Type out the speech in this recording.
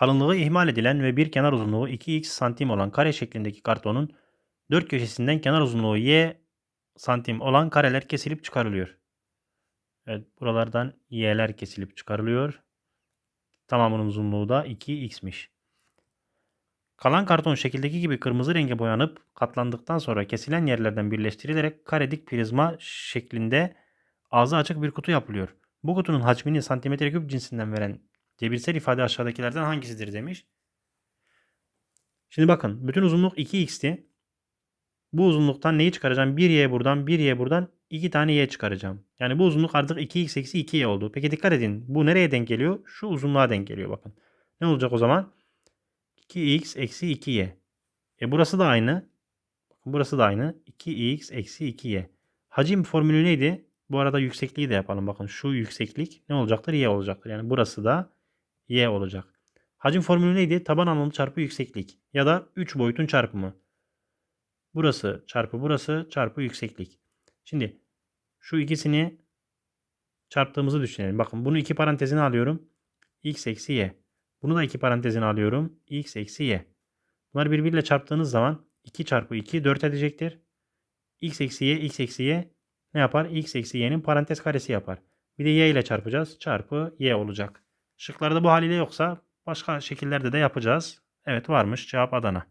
Kalınlığı ihmal edilen ve bir kenar uzunluğu 2x santim olan kare şeklindeki kartonun dört köşesinden kenar uzunluğu y santim olan kareler kesilip çıkarılıyor. Evet buralardan y'ler kesilip çıkarılıyor. Tamamının uzunluğu da 2x'miş. Kalan karton şekildeki gibi kırmızı renge boyanıp katlandıktan sonra kesilen yerlerden birleştirilerek kare dik prizma şeklinde ağzı açık bir kutu yapılıyor. Bu kutunun hacmini santimetre küp cinsinden veren cebirsel ifade aşağıdakilerden hangisidir demiş. Şimdi bakın bütün uzunluk 2x'ti. Bu uzunluktan neyi çıkaracağım? 1y buradan 1y buradan 2 tane y çıkaracağım. Yani bu uzunluk artık 2x eksi 2y oldu. Peki dikkat edin. Bu nereye denk geliyor? Şu uzunluğa denk geliyor bakın. Ne olacak o zaman? 2x eksi 2y. E burası da aynı. Burası da aynı. 2x eksi 2y. Hacim formülü neydi? Bu arada yüksekliği de yapalım. Bakın şu yükseklik ne olacaktır? Y olacaktır. Yani burası da y olacak. Hacim formülü neydi? Taban alanı çarpı yükseklik. Ya da 3 boyutun çarpımı. Burası çarpı burası çarpı yükseklik. Şimdi şu ikisini çarptığımızı düşünelim. Bakın bunu iki parantezine alıyorum. x eksi y. Bunu da iki parantezine alıyorum. x eksi y. Bunları birbiriyle çarptığınız zaman 2 çarpı 2 4 edecektir. x eksi y x eksi y ne yapar? x eksi y'nin parantez karesi yapar. Bir de y ile çarpacağız. Çarpı y olacak. Şıklarda bu haliyle yoksa başka şekillerde de yapacağız. Evet varmış. Cevap Adana.